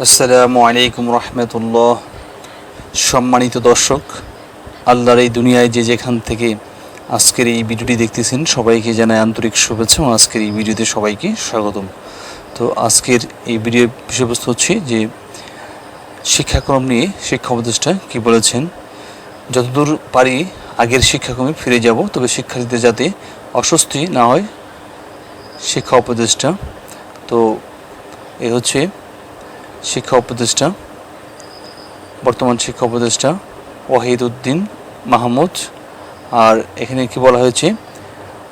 আসসালামু আলাইকুম রহমতুল্লাহ। সম্মানিত দর্শক, আল্লাহর এই দুনিয়ায় যে যেখান থেকে আজকের এই ভিডিওটি দেখতেছেন, সবাইকে জানাই আন্তরিক শুভেচ্ছা এবং আজকের এই ভিডিওতে সবাইকে স্বাগতম। তো আজকের এই ভিডিওর বিষয়বস্তু হচ্ছে যে, শিক্ষাক্রম নিয়ে শিক্ষা উপদেষ্টা কী বলেছেন, যতদূর পারি আগের শিক্ষাক্রমে ফিরে যাব, তবে শিক্ষার্থীদের যাতে অস্বস্তি না হয়, শিক্ষা উপদেষ্টা। তো এ হচ্ছে শিক্ষা উপদেষ্টা, বর্তমান শিক্ষা উপদেষ্টা ওয়াহিদ উদ্দিন মাহমুদ। আর এখানে কি বলা হয়েছে?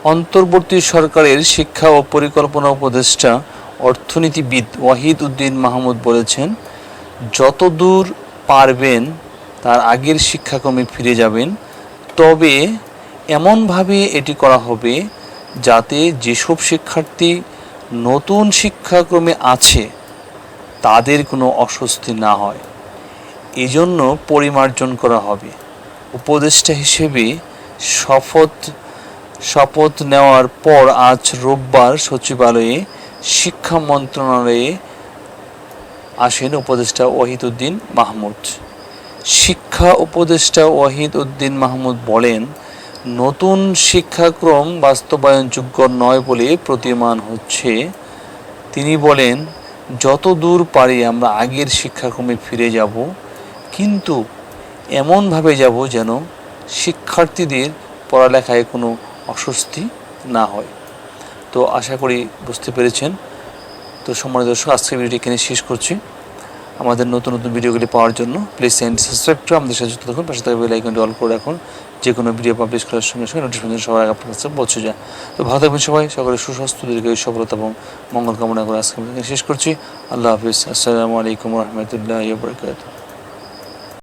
অন্তর্বর্তী সরকারের শিক্ষা ও পরিকল্পনা উপদেষ্টা অর্থনীতিবিদ ওয়াহিদ উদ্দিন মাহমুদ বলেছেন, যতদূর পারবেন, তার আগের শিক্ষাক্রমে ফিরে যাবেন। তবে এমনভাবে এটি করা হবে যাতে যেসব শিক্ষার্থী নতুন শিক্ষাক্রমে আছে তাদের কোনো অস্বস্তি না হয়। এজন্য পরিমার্জন করা হবে। উপদেষ্টা হিসেবে শপথ শপথ নেওয়ার পর আজ রোববার সচিবালয়ে শিক্ষা মন্ত্রণালয়ে আসেন উপদেষ্টা ওয়াহিদ উদ্দিন মাহমুদ। শিক্ষা উপদেষ্টা ওয়াহিদ উদ্দিন মাহমুদ বলেন, নতুন শিক্ষাক্রম বাস্তবায়নযোগ্য নয় বলে প্রতীয়মান হচ্ছে। তিনি বলেন যত দূর পারি আমরা আগের শিক্ষাক্রমে ফিরে যাব, কিন্তু এমনভাবে যাব যেন শিক্ষার্থীদের পড়ালেখায় কোনো অস্বস্তি না হয়। তো আশা করি বুঝতে পেরেছেন। তো সম্মানিত দর্শক আজকে ভিডিওটি এখানে শেষ করছি। আমাদের নতুন নতুন ভিডিওগুলি পাওয়ার জন্য প্লিজ সেন্ড সাবস্ক্রাইব করে আমাদের সাথে যুক্ত থাকুন। পাশে থাকা বেল আইকনটি অল করে রাখুন। যে কোনো ভিডিও পাবলিশ করার সঙ্গে সঙ্গে নোটিফিকেশন সবার আগে আপনার কাছে পৌঁছে যায়। তো ভালো থাকবেন সবাই। সকলে সুস্বাস্থ্য, দীর্ঘ সফলতা এবং মঙ্গল কামনা করে আজকে শেষ করছি। আল্লাহ হাফিজ। আসসালামু আলাইকুম রহমতুল্লাহ বরকাত